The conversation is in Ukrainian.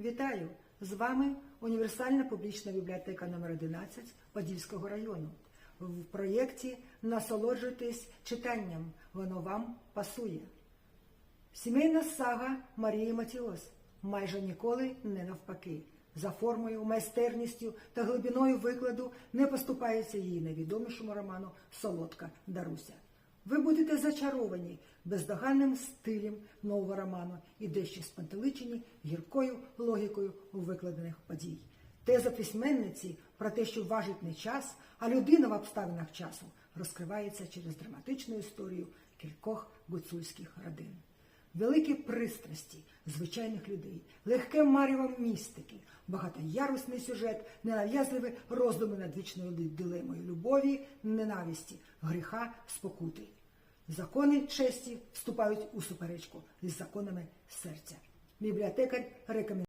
Вітаю! З вами Універсальна публічна бібліотека номер 11 Подільського району. В проєкті Насолоджуйтесь читанням. Воно вам пасує. Сімейна сага Марії Матіос майже ніколи не навпаки. За формою, майстерністю та глибиною викладу не поступається її найвідомішому роману Солодка Даруся. Ви будете зачаровані бездоганним стилем нового роману і дещо спантеличені гіркою логікою у викладених подій. Теза письменниці про те, що важить не час, а людина в обставинах часу розкривається через драматичну історію кількох гуцульських родин. Великі пристрасті звичайних людей, легке маріво містики, багатоярусний сюжет, ненав'язливі роздуми над вічною дилемою любові, ненависті, гріха, спокути. Закони честі вступають у суперечку із законами серця. Бібліотекар рекомендує.